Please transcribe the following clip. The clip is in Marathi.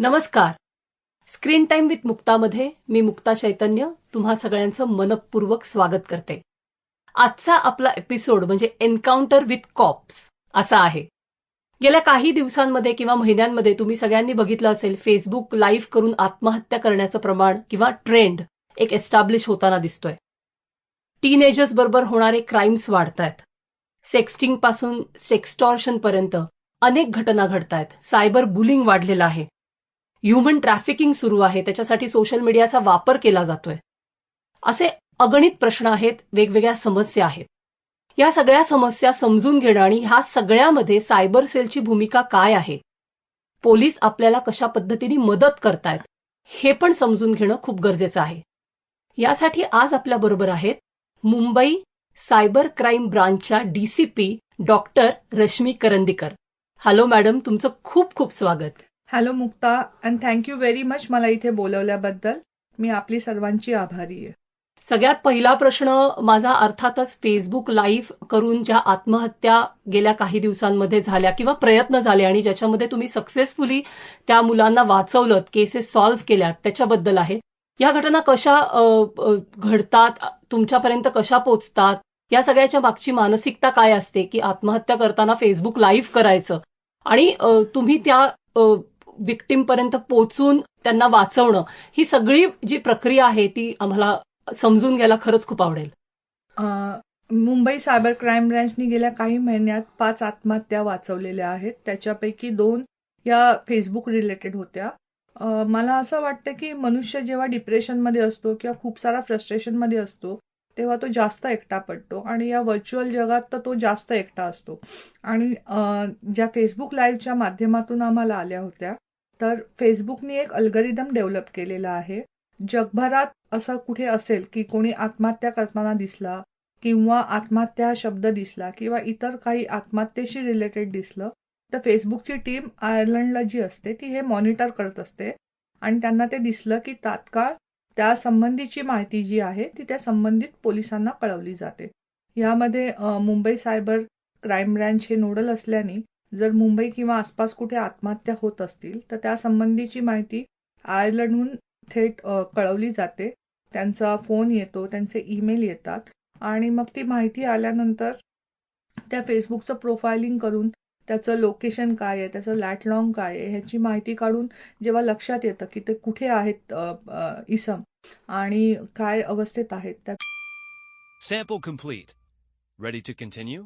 नमस्कार. स्क्रीन टाइम विथ मुक्तामध्ये मी मुक्ता चैतन्य तुम्हा सगळ्यांचं मनपूर्वक स्वागत करते. आजचा आपला एपिसोड म्हणजे एन्काउंटर विथ कॉप्स असा आहे. गेल्या काही दिवसांमध्ये किंवा महिन्यांमध्ये तुम्ही सगळ्यांनी बघितलं असेल फेसबुक लाईव्ह करून आत्महत्या करण्याचं प्रमाण किंवा ट्रेंड एक एस्टॅब्लिश होताना दिसतोय. टीनेजर्स बरोबर होणारे क्राईम्स वाढतायत. सेक्स्टिंगपासून सेक्स्टॉर्शन पर्यंत अनेक घटना घडतायत. सायबर बुलिंग वाढलेलं आहे. ह्युमन ट्रॅफिकिंग सुरू आहे. त्याच्यासाठी सोशल मीडियाचा वापर केला जातोय. असे अगणित प्रश्न आहेत. वेगवेगळ्या समस्या आहेत. या सगळ्या समस्या समजून घेणं आणि ह्या सगळ्यामध्ये सायबर सेलची भूमिका काय आहे? पोलीस आपल्याला कशा पद्धतीने मदत करतायत? हे पण समजून घेणं खूप गरजेचं आहे. यासाठी आज आपल्या बरोबर आहेत Mumbai cyber crime ब्रांचच्या DCP doctor Rashmi Karandikar. Hello madam तुमचं खूप खूप स्वागत. Hello Mukta and thank you very much मला इथे बोलवल्याबद्दल. मी आपली सर्वांची आभारी आहे. सगळ्यात पहिला प्रश्न माझा अर्थातच फेसबुक लाईव्ह करून ज्या आत्महत्या गेल्या काही दिवसांमध्ये झाल्या किंवा प्रयत्न झाले आणि ज्याच्यामध्ये तुम्ही सक्सेसफुली त्या मुलांना वाचवलं केसेस सॉल्व्ह केल्या त्याच्याबद्दल आहे. या घटना कशा घडतात तुमच्यापर्यंत कशा पोचतात या सगळ्याच्या मागची मानसिकता काय असते की आत्महत्या करताना फेसबुक लाईव्ह करायचं? आणि तुम्ही त्या विक्टीम पर्यंत पोचून त्यांना वाचवणं ही सगळी जी प्रक्रिया आहे ती आम्हाला समजून घ्यायला खरंच खूप आवडेल. मुंबई सायबर क्राईम ब्रँचनी गेल्या काही महिन्यात पाच आत्महत्या वाचवलेल्या आहेत. त्याच्यापैकी दोन या फेसबुक रिलेटेड होत्या. मला असं वाटतं की मनुष्य जेव्हा डिप्रेशनमध्ये असतो किंवा खूप सारा फ्रस्ट्रेशनमध्ये असतो तेव्हा तो जास्त एकटा पडतो आणि या व्हर्च्युअल जगात तर तो जास्त एकटा असतो. आणि ज्या फेसबुक लाईव्हच्या माध्यमातून आम्हाला आल्या होत्या तर फेसबुकने एक अल्गरिदम डेव्हलप केलेला आहे. जगभरात असं कुठे असेल की कोणी आत्महत्या करताना दिसला किंवा आत्महत्या हा शब्द दिसला किंवा इतर काही आत्महत्येशी रिलेटेड दिसलं तर फेसबुकची टीम आयर्लंडला जी असते ती हे मॉनिटर करत असते. आणि त्यांना ते दिसलं की तात्काळ त्या संबंधीची माहिती जी आहे ती त्या संबंधित पोलिसांना कळवली जाते. यामध्ये मुंबई सायबर क्राईम ब्रँच हे नोडल असल्याने जर मुंबई किंवा आसपास कुठे आत्महत्या होत असतील तर त्या संबंधीची माहिती आयर्लंडहून थेट कळवली जाते. त्यांचा फोन येतो त्यांचे ईमेल येतात आणि मग ती माहिती आल्यानंतर त्या फेसबुकचं प्रोफायलिंग करून त्याचं लोकेशन काय आहे त्याचं लॅटलॉंग काय आहे ह्याची माहिती काढून जेव्हा लक्षात येतं की ते कुठे आहेत इसम आणि काय अवस्थेत आहेत त्या sample complete ready to continue